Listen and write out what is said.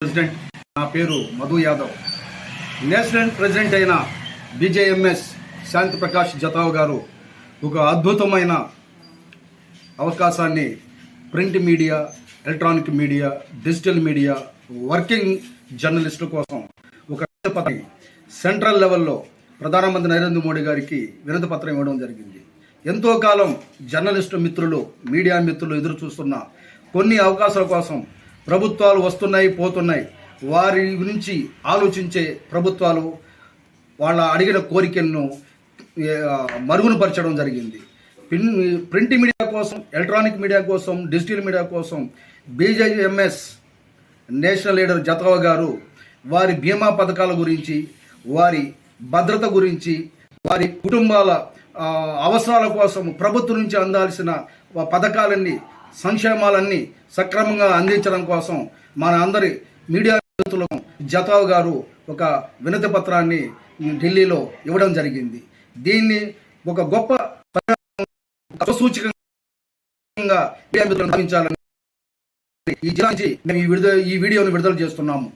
President నా పేరు Madhu Yadav. National president అయిన బీజేఎంఎస్ శాంతి ప్రకాష్ జతావ్ గారు ఒక అద్భుతమైన అవకాశాన్ని print media electronic media digital media working జర్నలిస్టుల కోసం ఒక పత్రం సెంట్రల్ లెవెల్లో ప్రధానమంత్రి నరేంద్ర మోడీ గారికి వినతి పత్రం ఇవ్వడం జరిగింది. ఎంతో కాలం జర్నలిస్టు మిత్రులు మీడియా మిత్రులు ఎదురు చూస్తున్న కొన్ని అవకాశాల కోసం ప్రభుత్వాలు వస్తున్నాయి పోతున్నాయి. వారి గురించి ఆలోచించే ప్రభుత్వాలు వాళ్ళ అడిగిన కోరికలను మరుగునపరచడం జరిగింది. పిన్ ప్రింట్ మీడియా కోసం ఎలక్ట్రానిక్ మీడియా కోసం డిజిటల్ మీడియా కోసం బీజేఎంఎస్ నేషనల్ లీడర్ జతవ గారు వారి బీమా పథకాల గురించి వారి భద్రత గురించి వారి కుటుంబాల అవసరాల కోసం ప్రభుత్వం నుంచి అందాల్సిన పథకాలన్నీ సంక్షేమాలన్నీ సక్రమంగా అందించడం కోసం మన అందరి మీడియా జతావ్ గారు ఒక వినతి పత్రాన్ని ఢిల్లీలో ఇవ్వడం జరిగింది. దీన్ని ఒక గొప్ప సూచికంగా భావించాలని ఈ జిల్లా నుంచి మేము ఈ విడుదల ఈ వీడియోను విడుదల చేస్తున్నాము.